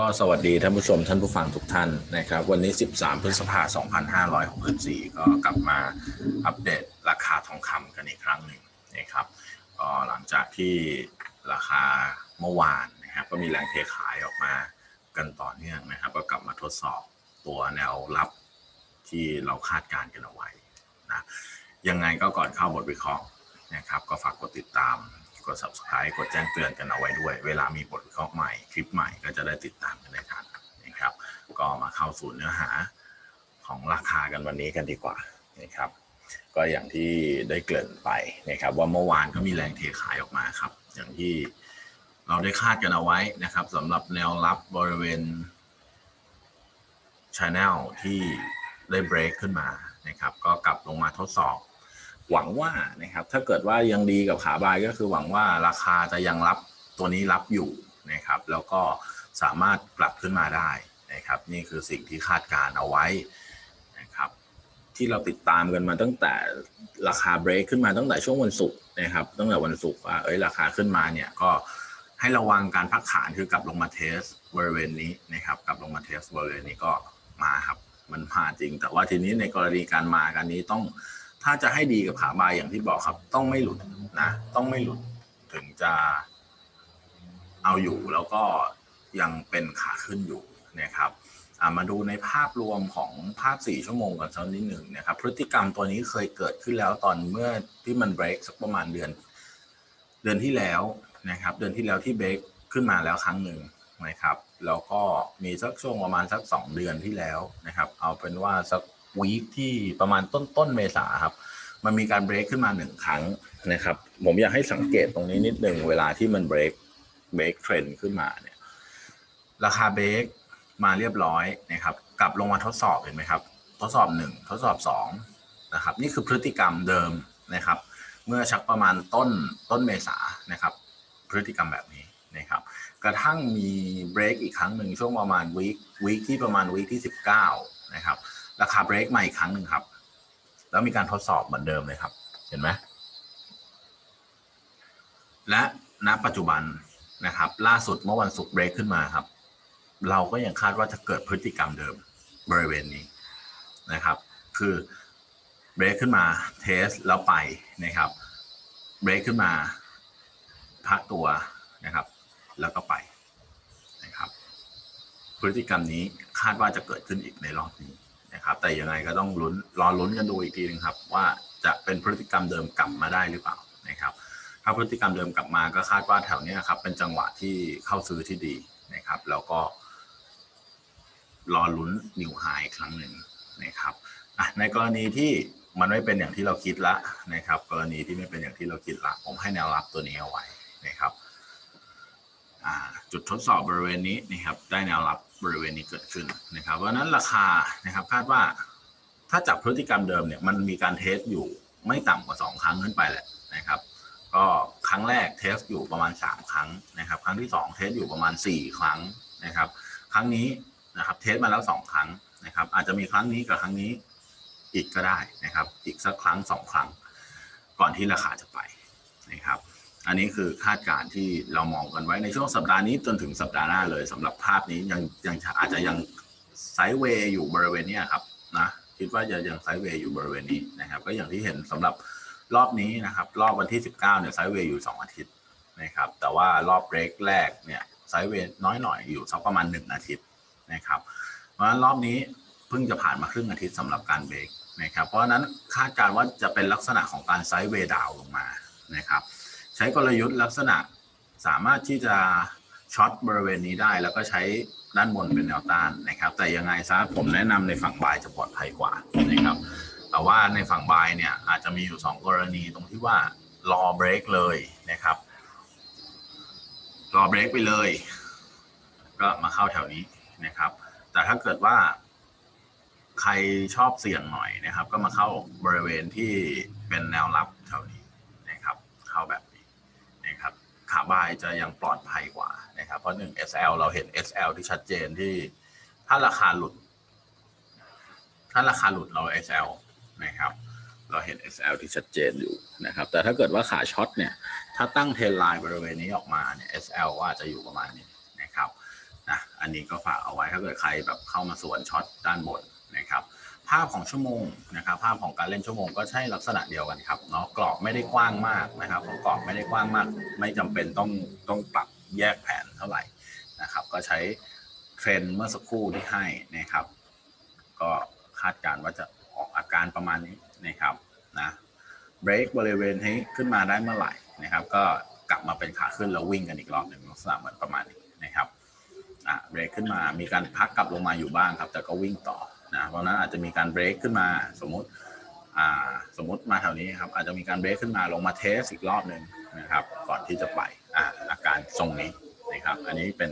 ก็สวัสดีท่านผู้ชมท่านผู้ฟังทุกท่านนะครับ วันนี้ 13 พฤษภาคม2564 ก็กลับมาอัปเดตราคาทองคำกันอีกครั้งหนึ่งนะครับก็หลังจากที่ราคาเมื่อวานนะครับ ก็มีแรงเทขายออกมากันต่อเนื่องนะครับ ก็กลับมาทดสอบตัวแนวรับที่เราคาดการณ์กันเอาไว้นะยังไงก็ก่อนเข้าบทวิเคราะห์ นะครับ ก็ฝากกดติดตาม กด subscribe กดแจ้งเตือนกันเอาไว้ด้วย เวลามีบทวิเคราะห์ใหม่ คลิปใหม่ก็จะได้ติดตามกันได้ทันนะครับ ก็มาเข้าสู่เนื้อหาของราคากันวันนี้กันดีกว่านะครับ ก็อย่างที่ได้เกริ่นไปนะครับ ว่าเมื่อวานก็มีแรงเทขายออกมาครับ อย่างที่เราได้คาดกันเอาไว้นะครับสำหรับแนวรับบริเวณ Channel ที่ได้เบรกขึ้นมานะครับ ก็กลับลงมาทดสอบ หวังว่านะครับ ถ้าเกิดว่ายังดีกับขาบายก็คือหวังว่าราคาจะยังรับตัวนี้รับอยู่นะครับ แล้วก็สามารถกลับขึ้นมาได้นะครับ นี่คือสิ่งที่คาดการเอาไว้นะครับ ที่เราติดตามกันมาตั้งแต่ราคาเบรกขึ้นมาตั้งแต่ช่วงวันศุกร์นะครับ ตั้งแต่วันศุกร์ว่าเอ้ยราคาขึ้นมาเนี่ยก็ให้ระวังการพักฐานคือกลับลงมาเทสบริเวณนี้นะครับกลับลงมาเทสบริเวณนี้ก็มาครับ มันมาจริง แต่ว่าทีนี้ในกรณีการมากันนี้ต้อง ถ้าจะให้ดีกับขาบายอย่างที่บอกครับ ต้องไม่หลุดนะ ต้องไม่หลุดถึงจะเอาอยู่แล้วก็ยังเป็นขาขึ้นอยู่นะครับมาดูในภาพรวมของภาพ 4 ชั่วโมงกันสักนิดหนึ่งนะครับ พฤติกรรมตัวนี้เคยเกิดขึ้นแล้วตอนเมื่อที่มันเบรกสักประมาณเดือน เดือนที่แล้วนะครับ เดือนที่แล้วที่เบรกขึ้นมาแล้วครั้งหนึ่งนะครับ แล้วก็มีสักช่วงประมาณสัก 2 เดือนที่แล้วนะครับ เอาเป็นว่าสัก วีคที่ประมาณต้นต้นเมษาครับ มันมีการเบรกขึ้นมาหนึ่งครั้งนะครับ ผมอยากให้สังเกตตรงนี้นิดหนึ่งเวลาที่มันเบรกเบรกเทรนขึ้นมาเนี่ยราคาเบรกมาเรียบร้อยนะครับ กลับลงมาทดสอบเห็นไหมครับ ทดสอบหนึ่งทดสอบสองนะครับ นี่คือพฤติกรรมเดิมนะครับ เมื่อชักประมาณต้นต้นเมษานะครับ พฤติกรรมแบบนี้นะครับกระทั่งมีเบรกอีกครั้งหนึ่งช่วงประมาณวีควีคที่ประมาณวีคที่สิบเก้านะครับาคาเบรกมาอีกครั้งหนึ่งครับ แล้วมีการทดสอบเหมือนเดิมเลยครับ เห็นไหมและณปัจจุบันนะครับ ล่าสุดเมื่อวันศุกร์เบรกขึ้นมาครับ เราก็ยังคาดว่าจะเกิดพฤติกรรมเดิมบริเวณนี้นะครับ คือเบรกขึ้นมาเทสแล้วไปนะครับเบรกขึ้นมาพักตัวนะครับ แล้วก็ไปนะครับ พฤติกรรมนี้คาดว่าจะเกิดขึ้นอีกในรอบนี้ นะครับ แต่ยังไงก็ต้องลุ้นรอลุ้นกันดูอีกทีนึงครับ ว่าจะเป็นพฤติกรรมเดิมกลับมาได้หรือเปล่านะครับ ถ้าพฤติกรรมเดิมกลับมาก็คาดว่าแถวนี้ครับ เป็นจังหวะที่เข้าซื้อที่ดีนะครับ แล้วก็ รอลุ้นนิวไฮครั้งหนึ่งนะครับในกรณีที่มันไม่เป็นอย่างที่เราคิดละนะครับ กรณีที่ไม่เป็นอย่างที่เราคิดละผมให้แนวรับตัวนี้เอาไว้นะครับจุดทดสอบบริเวณนี้นะครับ ได้แนวรับ บริเวณนี้เกิดขึ้นนะครับเพราะนั้นราคานะครับคาดว่าถ้าจับพฤติกรรมเดิมเนี่ยมันมีการเทสอยู่ไม่ต่ำกว่า 2 ครั้งขึ้นไปแหละนะครับ ก็ครั้งแรกเทสอยู่ประมาณ 3 ครั้งนะครับ ครั้งที่ 2 เทสอยู่ประมาณ 4 ครั้งนะครับ ครั้งนี้นะครับเทสมาแล้ว 2 ครั้งนะครับ อาจจะมีครั้งนี้กับครั้งนี้อีกก็ได้นะครับ อีกสักครั้ง 2 ครั้ง ก่อนที่ราคาจะไปนะครับ อันนี้คือคาดการณ์ที่เรามองกันไว้ในช่วงสัปดาห์นี้จนถึงสัปดาห์หน้าเลยสำหรับภาพนี้ยังยังอาจจะยังไซด์เวย์อยู่บริเวณนี้ครับนะคิดว่าจะยังไซด์เวย์อยู่บริเวณนี้นะครับ ก็อย่างที่เห็นสำหรับรอบนี้นะครับ รอบวันที่ 19เนี่ยไซด์เวย์อยู่ 2 อาทิตย์นะครับ แต่ว่ารอบเบรกแรกเนี่ยไซด์เวย์น้อยหน่อยอยู่สักประมาณ 1 อาทิตย์นะครับ เพราะฉะนั้นรอบนี้เพิ่งจะผ่านมาครึ่งอาทิตย์สำหรับการเบรกนะครับ เพราะฉะนั้นคาดการณ์ว่าจะเป็นลักษณะของการไซด์เวย์ดาวลงมานะครับ ใช้กลยุทธ์ลักษณะสามารถที่จะช็อตบริเวณนี้ได้ แล้วก็ใช้ด้านบนเป็นแนวต้านนะครับ แต่ยังไงซะผมแนะนำในฝั่งบายจะปลอดภัยกว่านะครับแต่ว่าในฝั่งบายเนี่ยอาจจะมีอยู่ 2 กรณีตรงที่ว่ารอเบรกเลยนะครับรอเบรกไปเลย ก็มาเข้าแถวนี้นะครับ แต่ถ้าเกิดว่าใครชอบเสี่ยงหน่อยนะครับ ก็มาเข้าบริเวณที่เป็นแนวรับแถวนี้เข้าแบบนี้นะครับขา บายจะยังปลอดภัยกว่านะครับ เพราะหนึ่ง SL เราเห็น SL ที่ชัดเจนที่ถ้าราคาหลุด ถ้าราคาหลุดเรา SL นะครับ เราเห็น SL ที่ชัดเจนอยู่นะครับ แต่ถ้าเกิดว่าขาช็อตเนี่ย ถ้าตั้งเทรนไลน์บริเวณนี้ออกมาเนี่ย SL ว่าจะอยู่ประมาณนี้นะครับนะอันอันนี้ก็ฝากเอาไว้ถ้าเกิดใครแบบเข้ามาสวนช็อตด้านบนนะครับ ภาพของชั่วโมงนะครับภาพของการเล่นชั่วโมงก็ใช่ลักษณะเดียวกันครับเนาะกรอบไม่ได้กว้างมากนะครับของกรอบไม่ได้กว้างมาก ไม่จำเป็นต้องต้องปรับแยกแผนเท่าไหร่นะครับ ก็ใช้เทรนเมื่อสักครู่ที่ให้นะครับ ก็คาดการณ์ว่าจะออกอาการประมาณนี้นะครับนะเบรกบริเวณให้ขึ้นมาได้เมื่อไหร่นะครับ ก็กลับมาเป็นขาขึ้นแล้ววิ่งกันอีกรอบหนึ่งลักษณะเหมือนประมาณนี้นะครับอะเบรกขึ้นมามีการพักกลับลงมาอยู่บ้างครับ แต่ก็วิ่งต่อ นะเพราะนั้นอาจจะมีการเบรกขึ้นมาสมมติอ่าสมมติมาแถวนี้ครับอาจจะมีการเบรกขึ้นมาลงมาเทสอีกรอบหนึ่งนะครับก่อนที่จะไปอ่าอาการทรงนี้นะครับอันนี้เป็น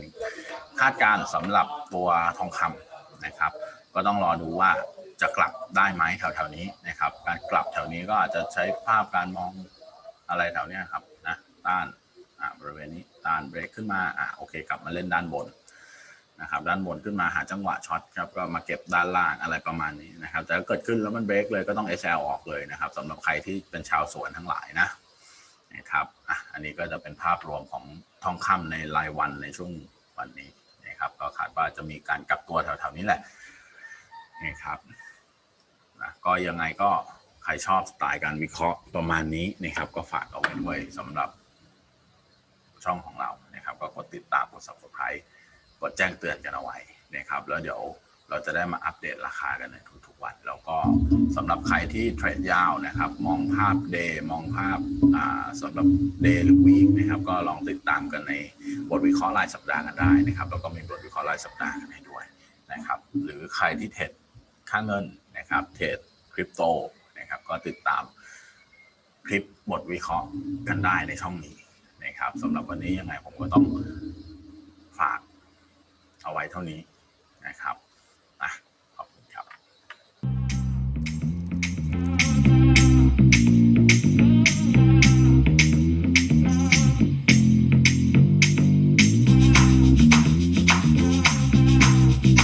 คาดการณ์สำหรับตัวทองคำนะครับ ก็ต้องรอดูว่าจะกลับได้ไหมแถวๆนี้นะครับ การกลับแถวนี้ก็อาจจะใช้ภาพการมองอะไรแถวนี้ครับนะต้านบริเวณนี้ต้านเบรกขึ้นมาอ่าโอเค กลับมาเล่นด้านบน นะครับด้านบนขึ้นมาหาจังหวะช็อตครับก็มาเก็บด้านล่างอะไรประมาณนี้นะครับแต่ถ้าเกิดขึ้นแล้วมันเบรกเลยก็ต้อง SL ออกเลยนะครับสำหรับใครที่เป็นชาวสวนทั้งหลายนะนะครับอะอันนี้ก็จะเป็นภาพรวมของทองคำในรายวันในช่วงวันนี้นะครับก็คาดว่าจะมีการกลับตัวแถวๆนี้แหละนี่ครับนะก็ยังไงก็ใครชอบสไตล์การวิเคราะห์ประมาณนี้นะครับ ก็ฝากเอาไว้ด้วยสำหรับช่องของเรานะครับ ก็กดติดตามกด subscribe กดแจ้งเตือนกันเอาไว้นะครับแล้วเดี๋ยวเราจะได้มาอัปเดตราคากันในทุกๆวัน แล้วก็สำหรับใครที่เทรดยาวนะครับ มองภาพเดย์มองภาพอ่าสำหรับเดย์หรือวีคนะครับ ก็ลองติดตามกันในบทวิเคราะห์รายสัปดาห์กันได้นะครับแล้วก็มีบทวิเคราะห์รายสัปดาห์กันให้ด้วยนะครับ หรือใครที่เทรดค่าเงินนะครับ เทรดคริปโตนะครับ ก็ติดตามคลิปบทวิเคราะห์กันได้ในช่องนี้นะครับสำหรับวันนี้ยังไงผมก็ต้อง เอาไว้เท่านี้นะครับ